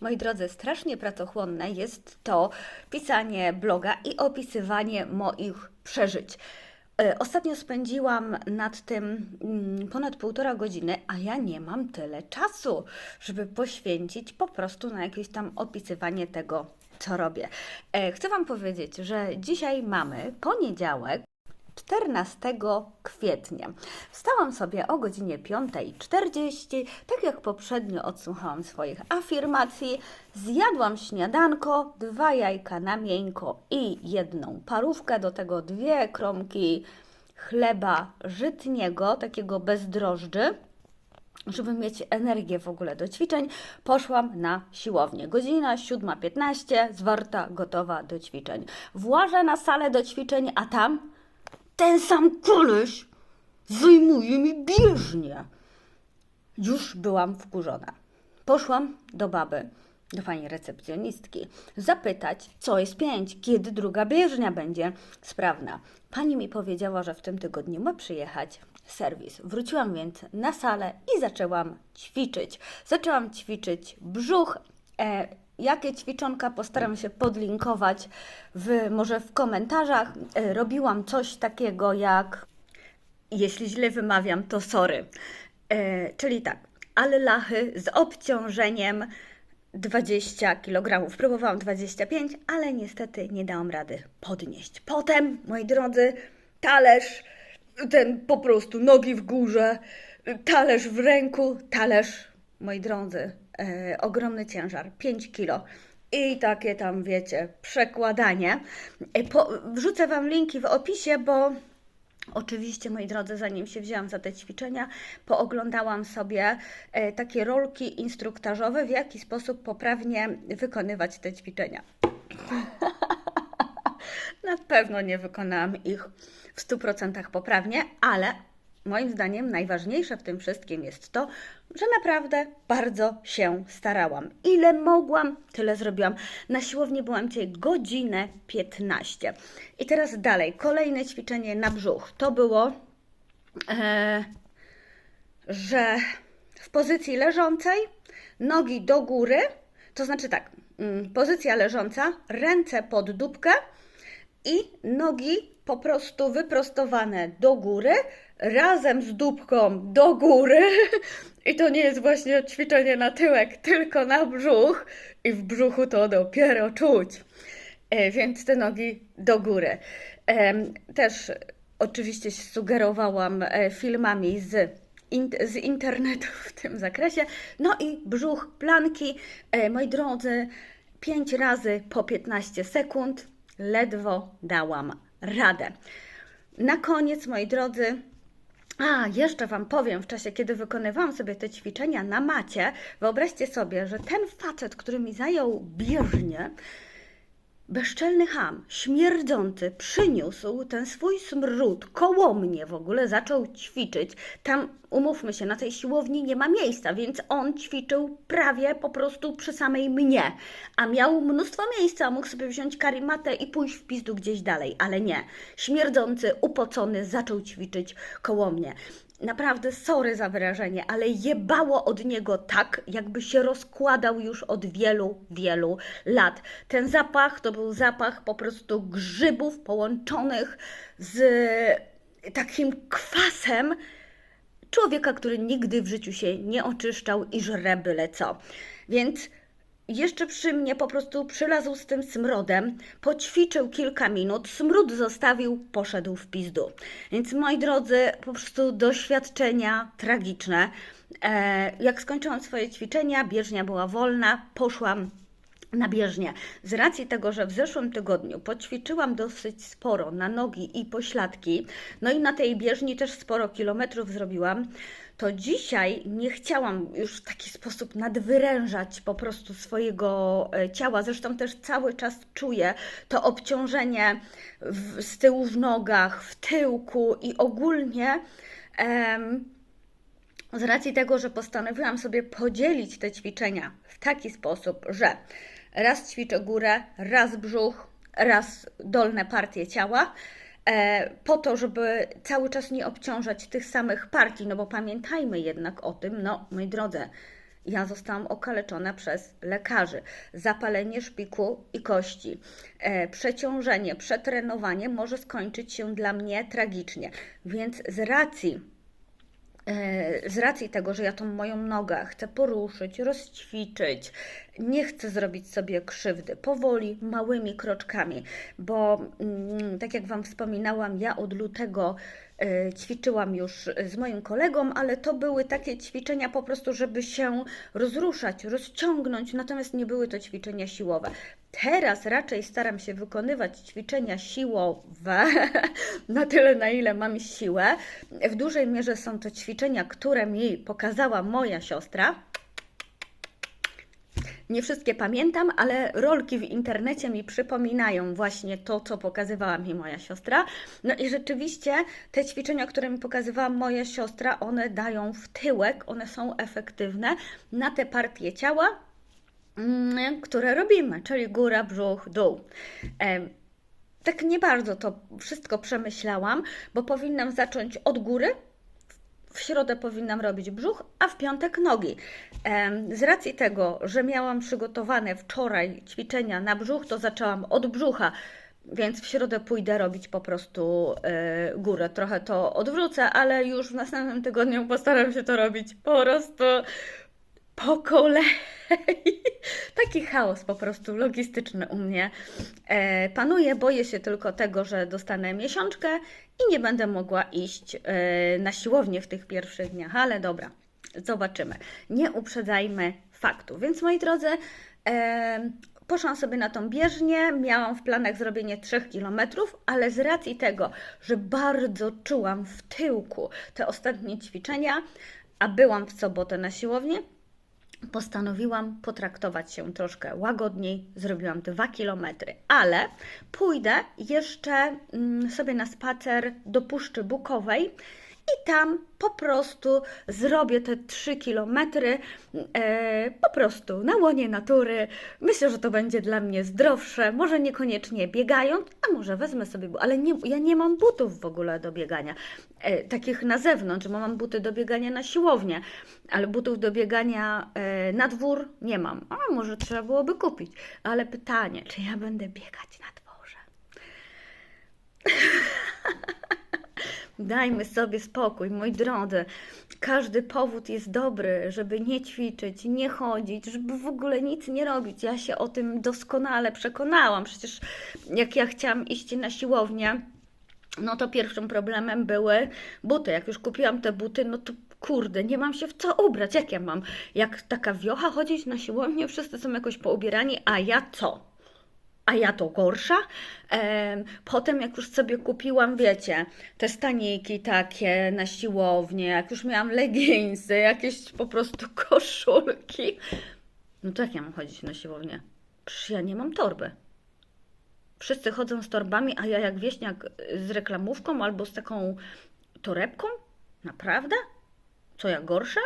Moi drodzy, strasznie pracochłonne jest to pisanie bloga i opisywanie moich przeżyć. E, Ostatnio spędziłam nad tym mm, ponad półtora godziny, a ja nie mam tyle czasu, żeby poświęcić po prostu na jakieś tam opisywanie tego, co robię. E, Chcę Wam powiedzieć, że dzisiaj mamy poniedziałek. 14 kwietnia. Wstałam sobie o godzinie 5.40, tak jak poprzednio odsłuchałam swoich afirmacji, zjadłam śniadanko, dwa jajka na miękko i jedną parówkę, do tego dwie kromki chleba żytniego, takiego bez drożdży żeby mieć energię w ogóle do ćwiczeń, poszłam na siłownię. Godzina 7.15, zwarta, gotowa do ćwiczeń. Włażę na salę do ćwiczeń, a tam ten sam koleś zajmuje mi bieżnię. Już byłam wkurzona. Poszłam do baby, do pani recepcjonistki, zapytać, co jest pięć, kiedy druga bieżnia będzie sprawna. Pani mi powiedziała, że w tym tygodniu ma przyjechać serwis. Wróciłam więc na salę i zaczęłam ćwiczyć. Zaczęłam ćwiczyć brzuch. E, jakie ćwiczonka postaram się podlinkować w, może w komentarzach. E, robiłam coś takiego jak jeśli źle wymawiam, to sorry. E, czyli tak, ale lachy z obciążeniem 20 kg. Próbowałam 25, ale niestety nie dałam rady podnieść. Potem, moi drodzy, talerz, ten po prostu nogi w górze, talerz w ręku, talerz, moi drodzy, e, ogromny ciężar, 5 kg. I takie tam, wiecie, przekładanie. E, po, wrzucę Wam linki w opisie, bo Oczywiście, moi drodzy, zanim się wzięłam za te ćwiczenia, pooglądałam sobie e, takie rolki instruktażowe, w jaki sposób poprawnie wykonywać te ćwiczenia. Na pewno nie wykonałam ich w 100% poprawnie, ale moim zdaniem najważniejsze w tym wszystkim jest to, że naprawdę bardzo się starałam. Ile mogłam, tyle zrobiłam. Na siłowni byłam dzisiaj godzinę 15. I teraz dalej, kolejne ćwiczenie na brzuch. To było, e, że w pozycji leżącej, nogi do góry, to znaczy tak, mm, pozycja leżąca, ręce pod dupkę, i nogi po prostu wyprostowane do góry, razem z dupką do góry. I to nie jest właśnie ćwiczenie na tyłek, tylko na brzuch. I w brzuchu to dopiero czuć. E, Więc te nogi do góry. Em, Też oczywiście sugerowałam e, filmami z in, z internetu w tym zakresie. No i brzuch, planki, e, moi drodzy, 5 razy po 15 sekund. Ledwo dałam radę. Na koniec, moi drodzy, a, jeszcze Wam powiem, w czasie, kiedy wykonywałam sobie te ćwiczenia na macie, wyobraźcie sobie, że ten facet, który mi zajął bieżnię, Bezczelny ham, śmierdzący, przyniósł ten swój smród koło mnie w ogóle, zaczął ćwiczyć. Tam, umówmy się, na tej siłowni nie ma miejsca, więc on ćwiczył prawie po prostu przy samej mnie. A miał mnóstwo miejsca, mógł sobie wziąć karimatę i pójść w pizdu gdzieś dalej, ale nie. Śmierdzący, upocony, zaczął ćwiczyć koło mnie. Naprawdę, sorry za wyrażenie, ale jebało od niego tak, jakby się rozkładał już od wielu, wielu lat. Ten zapach to był zapach po prostu grzybów połączonych z takim kwasem człowieka, który nigdy w życiu się nie oczyszczał i żre byle co. Więc jeszcze przy mnie po prostu przylazł z tym smrodem, poćwiczył kilka minut, smród zostawił, poszedł w pizdu. Więc moi drodzy, po prostu doświadczenia tragiczne. E, jak skończyłam swoje ćwiczenia, bieżnia była wolna, poszłam na bieżnię. Z racji tego, że w zeszłym tygodniu poćwiczyłam dosyć sporo na nogi i pośladki, no i na tej bieżni też sporo kilometrów zrobiłam, to dzisiaj nie chciałam już w taki sposób nadwyrężać po prostu swojego e, ciała. Zresztą też cały czas czuję to obciążenie w, z tyłu w nogach, w tyłku i ogólnie. em, z racji tego, że postanowiłam sobie podzielić te ćwiczenia w taki sposób, że raz ćwiczę górę, raz brzuch, raz dolne partie ciała, e, po to, żeby cały czas nie obciążać tych samych partii, no bo pamiętajmy jednak o tym, no moi drodzy, Ja zostałam okaleczona przez lekarzy. Zapalenie szpiku i kości, e, przeciążenie, przetrenowanie może skończyć się dla mnie tragicznie. Więc z racji z racji tego, że ja tą moją nogę chcę poruszyć, rozćwiczyć, nie chcę zrobić sobie krzywdy, powoli, małymi kroczkami, bo mm, tak jak Wam wspominałam, ja od lutego e, ćwiczyłam już z moim kolegą, ale to były takie ćwiczenia po prostu, żeby się rozruszać, rozciągnąć, natomiast nie były to ćwiczenia siłowe. Teraz raczej staram się wykonywać ćwiczenia siłowe na tyle, na ile mam siłę. W dużej mierze są to ćwiczenia, które mi pokazała moja siostra. Nie wszystkie pamiętam, ale rolki w internecie mi przypominają właśnie to, co pokazywała mi moja siostra. No i rzeczywiście te ćwiczenia, które mi pokazywała moja siostra, one dają w tyłek, one są efektywne na te partie ciała, mm, które robimy, czyli góra, brzuch, dół. Tak nie bardzo to wszystko przemyślałam, bo powinnam zacząć od góry. W środę powinnam robić brzuch, a w piątek nogi. Z racji tego, że miałam przygotowane wczoraj ćwiczenia na brzuch, to zaczęłam od brzucha, więc w środę pójdę robić po prostu e, górę. Trochę to odwrócę, ale już w następnym tygodniu postaram się to robić po prostu po kolei. Taki chaos po prostu logistyczny u mnie e, panuje. Boję się tylko tego, że dostanę miesiączkę i nie będę mogła iść e, na siłownię w tych pierwszych dniach, ale dobra, zobaczymy. Nie uprzedzajmy faktu. Więc moi drodzy, e, Poszłam sobie na tą bieżnię, miałam w planach zrobienie 3 km, ale z racji tego, że bardzo czułam w tyłku te ostatnie ćwiczenia, a byłam w sobotę na siłowni, postanowiłam potraktować się troszkę łagodniej. Zrobiłam 2 km, ale pójdę jeszcze mm, sobie na spacer do Puszczy Bukowej i tam po prostu zrobię te 3 kilometry e, po prostu na łonie natury. Myślę, że to będzie dla mnie zdrowsze. Może niekoniecznie biegając, a może wezmę sobie, ale nie, ja nie mam butów w ogóle do biegania. E, takich na zewnątrz, bo mam buty do biegania na siłownię, ale butów do biegania e, na dwór nie mam. A może trzeba byłoby kupić. Ale pytanie, czy ja będę biegać na dworze? Dajmy sobie spokój, moi drodzy. Każdy powód jest dobry, żeby nie ćwiczyć, nie chodzić, żeby w ogóle nic nie robić. Ja się o tym doskonale przekonałam. Przecież jak ja chciałam iść na siłownię, no to pierwszym problemem były buty. Jak już kupiłam te buty, no to kurde, nie mam się w co ubrać. Jak ja mam? Jak taka wiocha chodzić na siłownię, wszyscy są jakoś poubierani, a ja co? A ja to gorsza. Em, Potem, jak już sobie kupiłam, wiecie, te staniki takie na siłownię, jak już miałam leginsy, jakieś po prostu koszulki, no to jak ja mam chodzić na siłownię? Przecież ja nie mam torby. Wszyscy chodzą z torbami, a ja jak wieśniak z reklamówką albo z taką torebką? Naprawdę? Co ja gorsza?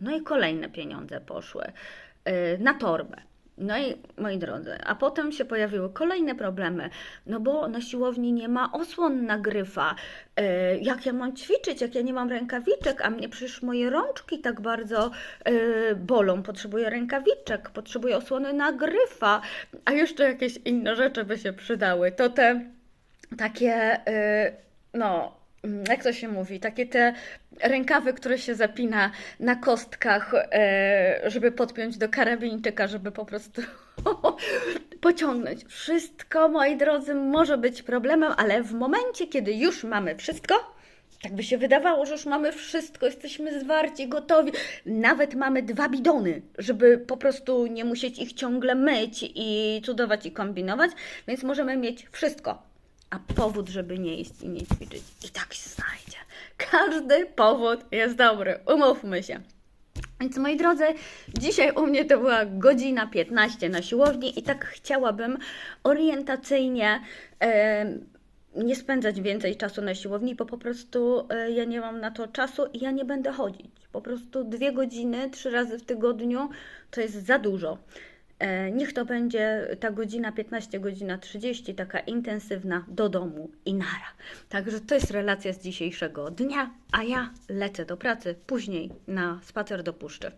No i kolejne pieniądze poszły yy, na torbę. No i moi drodzy, a potem się pojawiły kolejne problemy, no bo na siłowni nie ma osłon na gryfa. Yy, jak ja mam ćwiczyć, jak ja nie mam rękawiczek, a mnie przecież moje rączki tak bardzo yy, bolą. Potrzebuję rękawiczek, potrzebuję osłony na gryfa, a jeszcze jakieś inne rzeczy by się przydały. To te takie, yy, no, jak to się mówi, takie te rękawy, które się zapina na kostkach, e, żeby podpiąć do karabinczyka, żeby po prostu pociągnąć. Wszystko, moi drodzy, może być problemem, ale w momencie, kiedy już mamy wszystko, tak by się wydawało, że już mamy wszystko, jesteśmy zwarci, gotowi. Nawet mamy dwa bidony, żeby po prostu nie musieć ich ciągle myć i cudować i kombinować, więc możemy mieć wszystko. A powód, żeby nie jeść i nie ćwiczyć, i tak się znajdzie. Każdy powód jest dobry, umówmy się. Więc moi drodzy, dzisiaj u mnie to była godzina 15 na siłowni i tak chciałabym orientacyjnie em, nie spędzać więcej czasu na siłowni, bo po prostu e, ja nie mam na to czasu i ja nie będę chodzić. Po prostu dwie godziny, trzy razy w tygodniu to jest za dużo. E, Niech to będzie ta godzina 15, godzina 30, taka intensywna do domu i nara. Także to jest relacja z dzisiejszego dnia, a ja lecę do pracy później na spacer do puszczy.